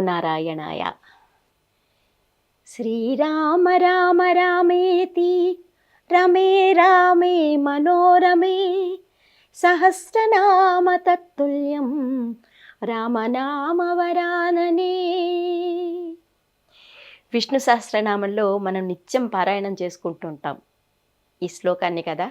నారాయణాయ. శ్రీరామ రామ రామేతి రమే రామే మనోరమే సహస్రనామ తత్తుల్యం రామనామవరాననే. విష్ణు సహస్రనామంలో మనం నిత్యం పారాయణం చేసుకుంటుంటాం ఈ శ్లోకాన్ని కదా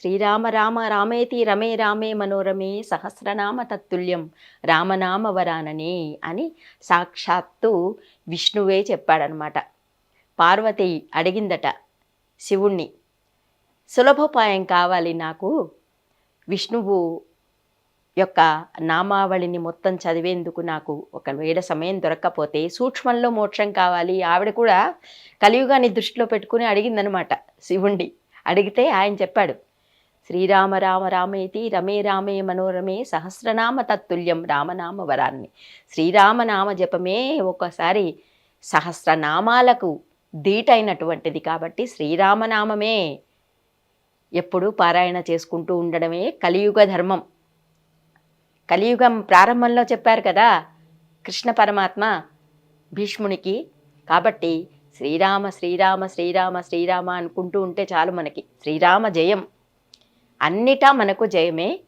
శ్రీరామ రామ రామేతి రమే రామే మనోరమే సహస్రనామ తత్తుల్యం రామనామ వరాననే అని సాక్షాత్తు విష్ణువే చెప్పాడనమాట. పార్వతి అడిగిందట శివుణ్ణి సులభోపాయం కావాలి నాకు. విష్ణువు యొక్క నామావళిని మొత్తం చదివేందుకు నాకు ఒక వేడ సమయం దొరక్కపోతే సూక్ష్మంలో మోక్షం కావాలి ఆవిడ కూడా కలియుగాన్ని దృష్టిలో పెట్టుకుని అడిగిందనమాట శివుణ్ణి. అడిగితే ఆయన చెప్పాడు శ్రీరామ రామ రామేతి రమే రామే మనోరమే సహస్రనామ తత్తుల్యం రామనామ వరాన్ని. శ్రీరామనామ జపమే ఒకసారి సహస్రనామాలకు దీటైనటువంటిది కాబట్టి శ్రీరామనామమే ఎప్పుడూ పారాయణ చేసుకుంటూ ఉండడమే కలియుగ ధర్మం. కలియుగం ప్రారంభంలో చెప్పారు కదా కృష్ణ పరమాత్మ భీష్మునికి కాబట్టి శ్రీరామ శ్రీరామ శ్రీరామ శ్రీరామ అనుకుంటూ ఉంటే చాలు మనకి. శ్రీరామ జయం. అన్నిటా మనకు జయమే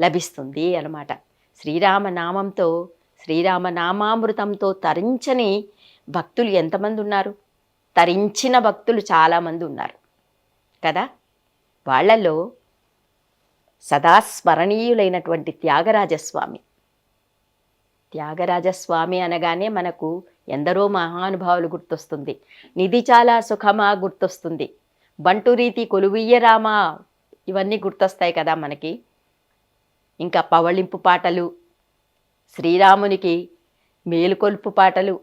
లభిస్తుంది అన్నమాట. శ్రీరామ నామంతో శ్రీరామ నామామృతంతో తరించని భక్తులు ఎంతమంది ఉన్నారు? తరించిన భక్తులు చాలామంది ఉన్నారు. కదా? వాళ్ళలో సదా స్మరణీయులైనటువంటి త్యాగరాజస్వామి. త్యాగరాజస్వామి అనగానే మనకు ఎందరో మహానుభావులు గుర్తొస్తుంది. నిధి చాలా సుఖమా గుర్తొస్తుంది. బంటు రీతి కొలువియ్యరామా ఇవన్నీ గుర్తొస్తాయి కదా మనకి. ఇంకా పవళింపు పాటలు శ్రీరామునికి మేలుకొల్పు పాటలు.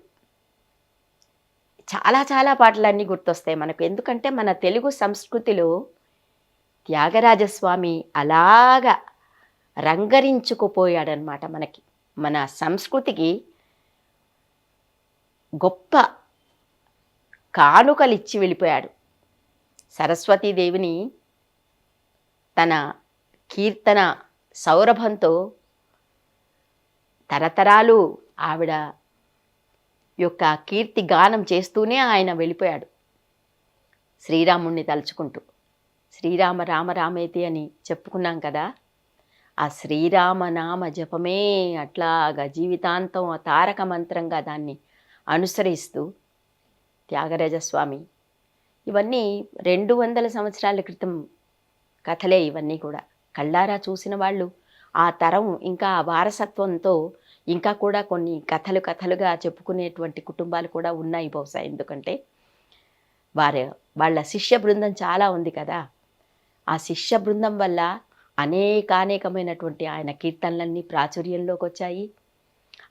చాలా చాలా పాటలన్నీ గుర్తొస్తాయి మనకు. ఎందుకంటే మన తెలుగు సంస్కృతిలో త్యాగరాజస్వామి అలాగా రంగరించుకుపోయాడనమాట మనకి. మన సంస్కృతికి గొప్ప కానుకలిచ్చి వెళ్ళిపోయాడు. సరస్వతీదేవిని తన కీర్తన సౌరభంతో తరతరాలు ఆవిడ యొక్క కీర్తి గానం చేస్తూనే ఆయన వెళ్ళిపోయాడు. శ్రీరాముణ్ణి తలుచుకుంటూ. శ్రీరామ రామ రామేతి అని చెప్పుకున్నాం కదా ఆ శ్రీరామ నామ జపమే అట్లాగా జీవితాంతం తారక మంత్రంగా దాన్ని అనుసరిస్తూ త్యాగరాజస్వామి ఇవన్నీ రెండు వందల సంవత్సరాల క్రితం కథలే ఇవన్నీ కూడా. కళ్ళారా చూసిన వాళ్ళు ఆ తరం ఇంకా ఆ వారసత్వంతో ఇంకా కూడా కొన్ని కథలు కథలుగా చెప్పుకునేటువంటి కుటుంబాలు కూడా ఉన్నాయి బహుశా. ఎందుకంటే వారి వాళ్ళ శిష్య బృందం చాలా ఉంది కదా. ఆ శిష్య బృందం వల్ల అనేకానేకమైనటువంటి ఆయన కీర్తనలన్నీ ప్రాచుర్యంలోకి వచ్చాయి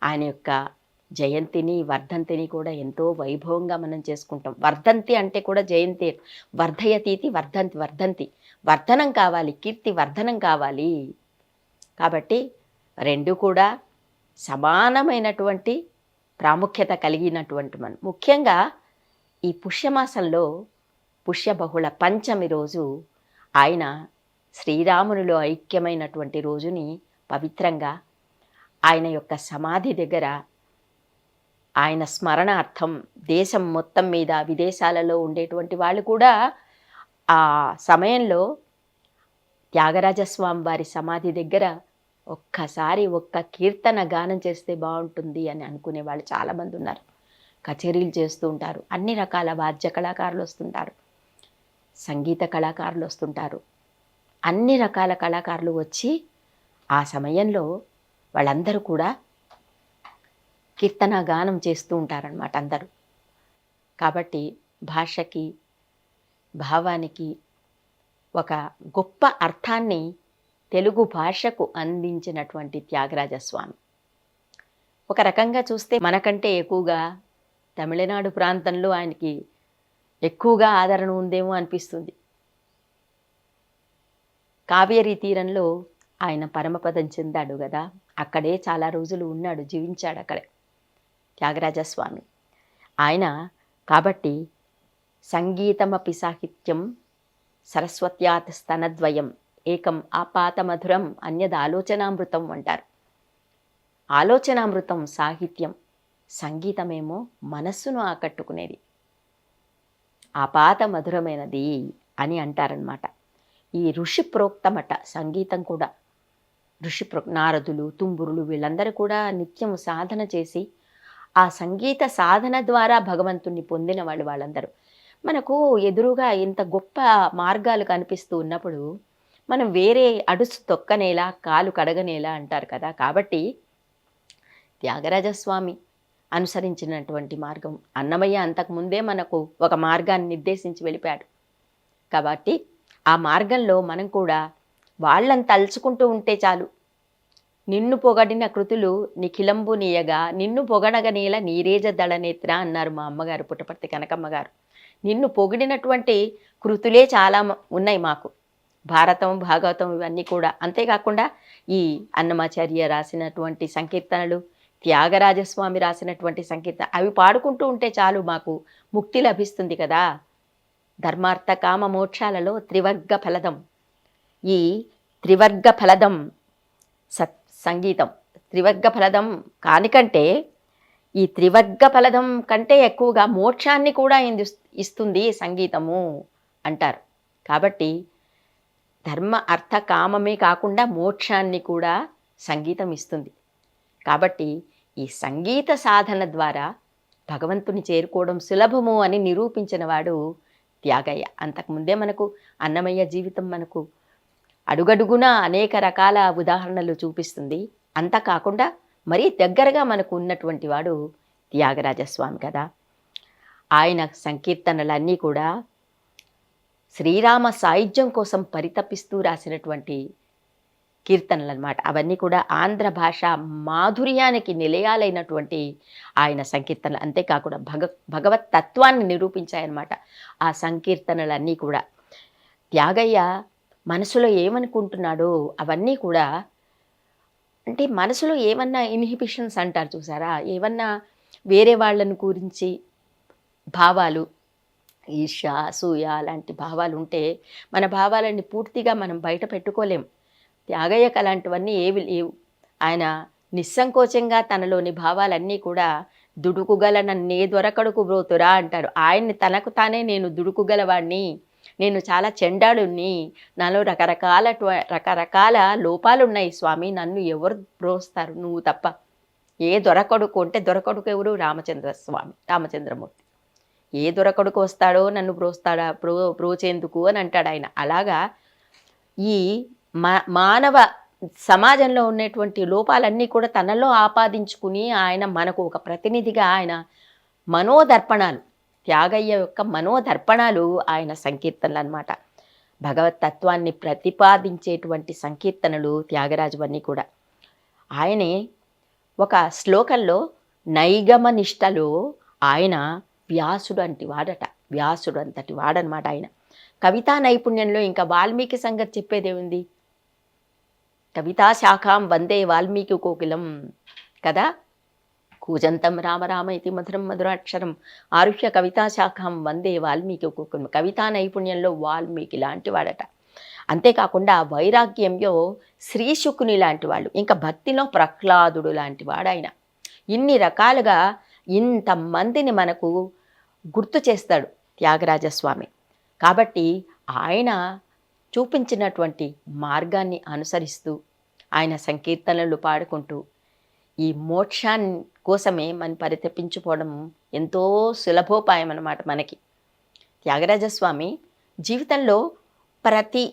ఆయన యొక్క జయంతిని వర్ధంతిని కూడా ఎంతో వైభవంగా మనం చేసుకుంటాం. వర్ధంతి అంటే కూడా జయంతి. వర్ధయతీతి వర్ధంతి వర్ధంతి. వర్ధనం కావాలి కీర్తి వర్ధనం కావాలి. కాబట్టి రెండు కూడా సమానమైనటువంటి ప్రాముఖ్యత కలిగినటువంటి మనం. ముఖ్యంగా ఈ పుష్యమాసంలో పుష్యబహుళ పంచమి రోజు ఆయన శ్రీరామునిలో ఐక్యమైనటువంటి రోజుని పవిత్రంగా ఆయన యొక్క సమాధి దగ్గర ఆయన స్మరణార్థం దేశం మొత్తం మీద విదేశాలలో ఉండేటువంటి వాళ్ళు కూడా ఆ సమయంలో త్యాగరాజస్వామి వారి సమాధి దగ్గర ఒక్కసారి ఒక్క కీర్తన గానం చేస్తే బాగుంటుంది అని అనుకునే వాళ్ళు చాలామంది ఉన్నారు. కచేరీలు చేస్తూ ఉంటారు. అన్ని రకాల వాద్య కళాకారులు వస్తుంటారు. సంగీత కళాకారులు వస్తుంటారు. అన్ని రకాల కళాకారులు వచ్చి ఆ సమయంలో వాళ్ళందరూ కూడా కీర్తన గానం చేస్తూ ఉంటారనమాట అందరూ. కాబట్టి భాషకి భావానికి ఒక గొప్ప అర్థాన్ని తెలుగు భాషకు అందించినటువంటి త్యాగరాజస్వామి. ఒక రకంగా చూస్తే మనకంటే ఎక్కువగా తమిళనాడు ప్రాంతంలో ఆయనకి ఎక్కువగా ఆదరణ ఉందేమో అనిపిస్తుంది. కావేరీ తీరంలో ఆయన పరమపదం చెందాడు కదా అక్కడే చాలా రోజులు ఉన్నాడు జీవించాడు అక్కడే. త్యాగరాజస్వామి. ఆయన కాబట్టి సంగీతమపి సాహిత్యం సరస్వత్యాత్ స్తనద్వయం ఏకం ఆపాతమధురం అన్యద్ ఆలోచనామృతం అంటారు ఆలోచనామృతం సాహిత్యం సంగీతమేమో మనస్సును ఆకట్టుకునేది. ఆపాత మధురమైనది అని అంటారనమాట ఈ ఋషి ప్రోక్తమట సంగీతం కూడా. ఋషి ప్రో నారదులు తుంబురులు వీళ్ళందరూ కూడా నిత్యం సాధన చేసి ఆ సంగీత సాధన ద్వారా భగవంతుణ్ణి పొందిన వాళ్ళు వాళ్ళందరూ. మనకు ఎదురుగా ఇంత గొప్ప మార్గాలు కనిపిస్తూ ఉన్నప్పుడు మనం వేరే అడుసు తొక్కనేలా కాలు కడగనేలా అంటారు కదా! కాబట్టి త్యాగరాజస్వామి అనుసరించినటువంటి మార్గం అన్నమయ్య అంతకుముందే మనకు ఒక మార్గాన్ని నిర్దేశించి వెళ్ళిపోయాడు. కాబట్టి ఆ మార్గంలో మనం కూడా వాళ్ళని తలుచుకుంటూ ఉంటే చాలు. నిన్ను పొగడిన కృతులు నిఖిలంబు నీయగా నిన్ను పొగడగ నీల నీరేజ దళనేత్ర అన్నారు మా అమ్మగారు పుట్టపర్తి కనకమ్మ గారు. నిన్ను పొగిడినటువంటి కృతులే చాలా ఉన్నాయి మాకు. భారతం భాగవతం ఇవన్నీ కూడా. అంతేకాకుండా ఈ అన్నమాచార్య రాసినటువంటి సంకీర్తనలు త్యాగరాజస్వామి రాసినటువంటి సంకీర్తన అవి పాడుకుంటూ ఉంటే చాలు మాకు ముక్తి లభిస్తుంది కదా. ధర్మార్థ కామ మోక్షాలలో త్రివర్గ ఫలదం. ఈ త్రివర్గ ఫలదం సత్ సంగీతం. త్రివర్గ ఫలదం కానికంటే ఈ త్రివర్గ ఫలదం కంటే ఎక్కువగా మోక్షాన్ని కూడా ఇస్తుంది సంగీతము అంటారు. కాబట్టి ధర్మ అర్థ కామమే కాకుండా మోక్షాన్ని కూడా సంగీతం ఇస్తుంది. కాబట్టి ఈ సంగీత సాధన ద్వారా భగవంతుని చేరుకోవడం సులభము అని నిరూపించిన వాడు త్యాగయ్య. అంతకుముందే మనకు అన్నమయ్య జీవితం మనకు అడుగడుగునా అనేక రకాల ఉదాహరణలు చూపిస్తుంది. అంతా కాకుండా మరీ దగ్గరగా మనకు ఉన్నటువంటి వాడు త్యాగరాజస్వామి కదా. ఆయన సంకీర్తనలన్నీ కూడా శ్రీరామ సాహిత్యం కోసం పరితపిస్తూ రాసినటువంటి కీర్తనలు అనమాట అవన్నీ కూడా ఆంధ్ర భాష మాధుర్యానికి నిలయాలైనటువంటి ఆయన సంకీర్తనలు. అంతేకాకుండా భగ భగవత్ తత్వాన్ని నిరూపించాయన్నమాట ఆ సంకీర్తనలన్నీ కూడా. త్యాగయ్య మనసులో ఏమనుకుంటున్నాడో అవన్నీ కూడా అంటే మనసులో ఏమన్నా ఇన్హిబిషన్స్ అంటారు చూసారా? ఏమన్నా వేరే వాళ్ళని గురించి భావాలు ఈర్ష అసూయ లాంటి భావాలు ఉంటే మన భావాలన్నీ పూర్తిగా మనం బయట పెట్టుకోలేం. త్యాగయ్యకు అలాంటివన్నీ ఏవి లేవు. ఆయన నిస్సంకోచంగా తనలోని భావాలన్నీ కూడా దుడుకుగల నన్నే దొరకడుకు బ్రోతురా అంటారు. ఆయన్ని తనకు తానే నేను దుడుకుగలవాడిని నేను చాలా చెండాడుని నాలో రకరకాల రకరకాల లోపాలు ఉన్నాయి స్వామి. నన్ను ఎవరు బ్రోస్తారు నువ్వు తప్ప. ఏ దొరకడుకు అంటే దొరకడుకు ఎవరు? రామచంద్ర స్వామి రామచంద్రమూర్తి. ఏ దొరకడుకు వస్తాడో నన్ను బ్రోస్తాడా? బ్రో బ్రోచేందుకు అని అంటాడు ఆయన. అలాగా ఈ మా మానవ సమాజంలో ఉన్నటువంటి లోపాలన్నీ కూడా తనలో ఆపాదించుకుని ఆయన మనకు ఒక ప్రతినిధిగా ఆయన మనోదర్పణాలు త్యాగయ్య యొక్క మనోదర్పణాలు ఆయన సంకీర్తనలు అన్నమాట భగవత్ తత్వాన్ని ప్రతిపాదించేటువంటి సంకీర్తనలు త్యాగరాజువన్నీ కూడా. ఆయనే ఒక శ్లోకంలో నైగమ నిష్టలో ఆయన వ్యాసుడు అంటి వాడట. వ్యాసుడు అంతటి వాడనమాట ఆయన. కవితా నైపుణ్యంలో ఇంకా వాల్మీకి సంగతి చెప్పేదేముంది కవితా శాఖాం వందే వాల్మీకి కోకిలం. కదా? కూజంతం రామ ఇది మధురం మధురాక్షరం. ఆరుహ్య కవితా శాఖం వందే వాల్మీకి కవితా నైపుణ్యంలో వాల్మీకి లాంటి వాడట అంతేకాకుండా వైరాగ్యంలో శ్రీశుకుని లాంటి వాళ్ళు ఇంకా భక్తిలో ప్రహ్లాదుడు లాంటి వాడాయన ఆయన ఇన్ని రకాలుగా ఇంతమందిని మనకు గుర్తు చేస్తాడు త్యాగరాజస్వామి. కాబట్టి ఆయన చూపించినటువంటి మార్గాన్ని అనుసరిస్తూ ఆయన సంకీర్తనలు పాడుకుంటూ ఈ మోక్షాన్ని కోసమే మనం పరితపించుకోవడం ఎంతో సులభోపాయం అన్నమాట మనకి. త్యాగరాజస్వామి జీవితంలో ప్రతి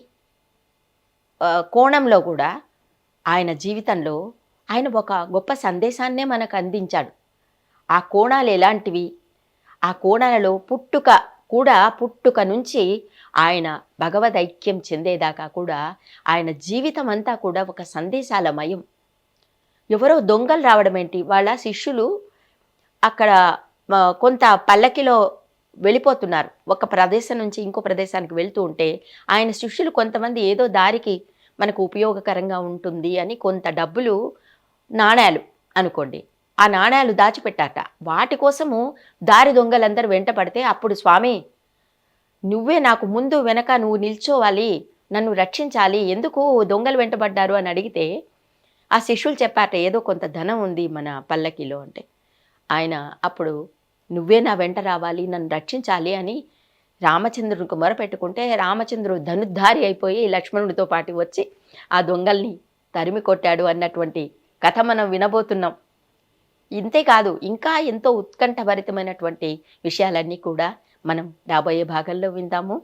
కోణంలో కూడా ఆయన జీవితంలో ఆయన ఒక గొప్ప సందేశాన్నే మనకు అందించాడు. ఆ కోణాలు ఎలాంటివి? ఆ కోణాలలో పుట్టుక కూడా పుట్టుక నుంచి ఆయన భగవద్ ఐక్యం చెందేదాకా కూడా ఆయన జీవితం అంతా కూడా ఒక సందేశాలమయం. ఎవరో దొంగలు రావడం ఏంటి? వాళ్ళ శిష్యులు అక్కడ కొంత పల్లకిలో వెళ్ళిపోతున్నారు. ఒక ప్రదేశం నుంచి ఇంకో ప్రదేశానికి వెళ్తూ ఉంటే ఆయన శిష్యులు కొంతమంది ఏదో దారికి మనకు ఉపయోగకరంగా ఉంటుంది అని కొంత డబ్బులు నాణ్యాలు అనుకోండి. ఆ నాణ్యాలు దాచిపెట్టాట వాటి కోసము దారి దొంగలందరూ వెంట పడితే అప్పుడు స్వామి నువ్వే నాకు ముందు వెనక నువ్వు నిల్చోవాలి నన్ను రక్షించాలి ఎందుకు దొంగలు వెంటబడ్డారు అని అడిగితే ఆ శిష్యులు చెప్పారట ఏదో కొంత ధనం ఉంది మన పల్లకిలో అంటే. ఆయన అప్పుడు నువ్వే నా వెంట రావాలి నన్ను రక్షించాలి అని రామచంద్రునికి మొరపెట్టుకుంటే రామచంద్రుడు ధనుద్ధారి అయిపోయి లక్ష్మణుడితో పాటు వచ్చి ఆ దొంగల్ని తరిమి కొట్టాడు అన్నటువంటి కథ మనం వినబోతున్నాం. ఇంతేకాదు ఇంకా ఎంతో ఉత్కంఠభరితమైనటువంటి విషయాలన్నీ కూడా మనం రాబోయే భాగంలో విందాము.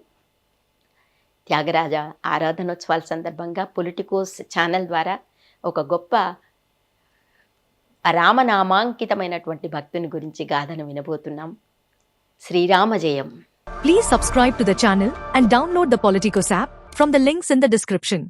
త్యాగరాజ ఆరాధనోత్సవాల సందర్భంగా పొలిటికోస్ ఛానల్ ద్వారా ఒక గొప్ప రామనామాంకితమైనటువంటి భక్తుని గురించి గాథను వినబోతున్నాం. శ్రీరామ జయం. Please subscribe to the channel and download the Politicos app from the links in the description